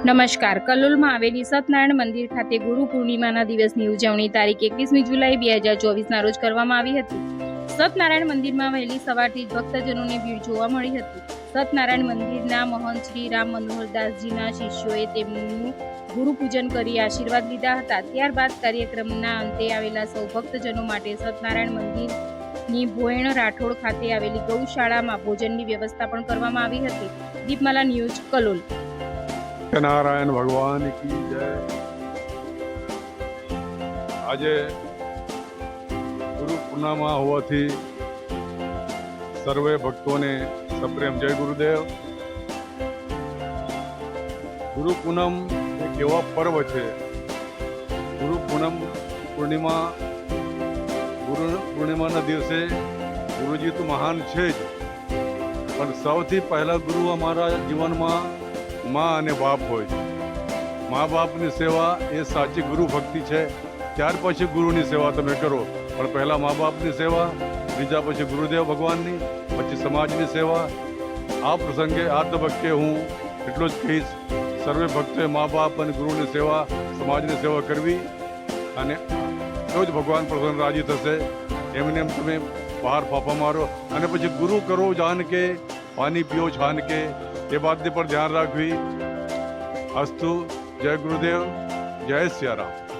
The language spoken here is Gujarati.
નમસ્કાર. કલોલમાં આવેલી સત્યનારાયણ મંદિર ખાતે ગુરુ પૂર્ણિમાના દિવસની ઉજવણી તારીખ એકવીસમી જુલાઈ બે હજાર ચોવીસના રોજ કરવામાં આવી હતી. સત્યનારાયણ મંદિરમાં વહેલી સવારથી જ ભક્તજનોની ભીડ જોવા મળી હતી. સત્યનારાયણ મંદિરના મહંત શ્રી રામ મનોહરદાસજીના શિષ્યોએ તેમનું ગુરુ પૂજન કરી આશીર્વાદ લીધા હતા. ત્યારબાદ કાર્યક્રમના અંતે આવેલા સૌ ભક્તજનો માટે સત્યનારાયણ મંદિરની ભોયણ રાઠોડ ખાતે આવેલી ગૌશાળામાં ભોજનની વ્યવસ્થા પણ કરવામાં આવી હતી. દીપમાલા ન્યૂઝ કલોલ. નારાયણ ભગવાન કી જય. આજે ગુરુ પૂર્ણિમા હોવાથી સર્વે ભક્તોને સપ્રેમ જય ગુરુદેવ. ગુરુ પૂનમ એક એવા પર્વ છે. ગુરુ પૂનમ પૂર્ણિમા, ગુરુ પૂર્ણિમાના દિવસે ગુરુજી તો મહાન છે જ. પણ સૌથી પહેલા ગુરુ અમારા જીવનમાં મા અને બાપ હોય. છે મા બાપની સેવા એ સાચી ગુરુ ભક્તિ છે. ત્યાર પછી ગુરુની સેવા તમે કરો. પણ પહેલાં મા બાપની સેવા, બીજા પછી ગુરુદેવ ભગવાનની, પછી સમાજની સેવા. આ પ્રસંગે આ તબક્કે હું એટલું જ કહીશ. સર્વે ભક્તોએ મા બાપ અને ગુરુની સેવા, સમાજની સેવા કરવી અને તો જ ભગવાન પ્રસન્ન રાજી થશે. એમને એમ તમે બહાર ફાફા મારો. અને પછી ગુરુ કરો જાન કે પાણી પીઓ છાન કે એ બાતની પર ધ્યાન રાખવી. અસ્તુ જય ગુરુદેવ જય સિયારામ.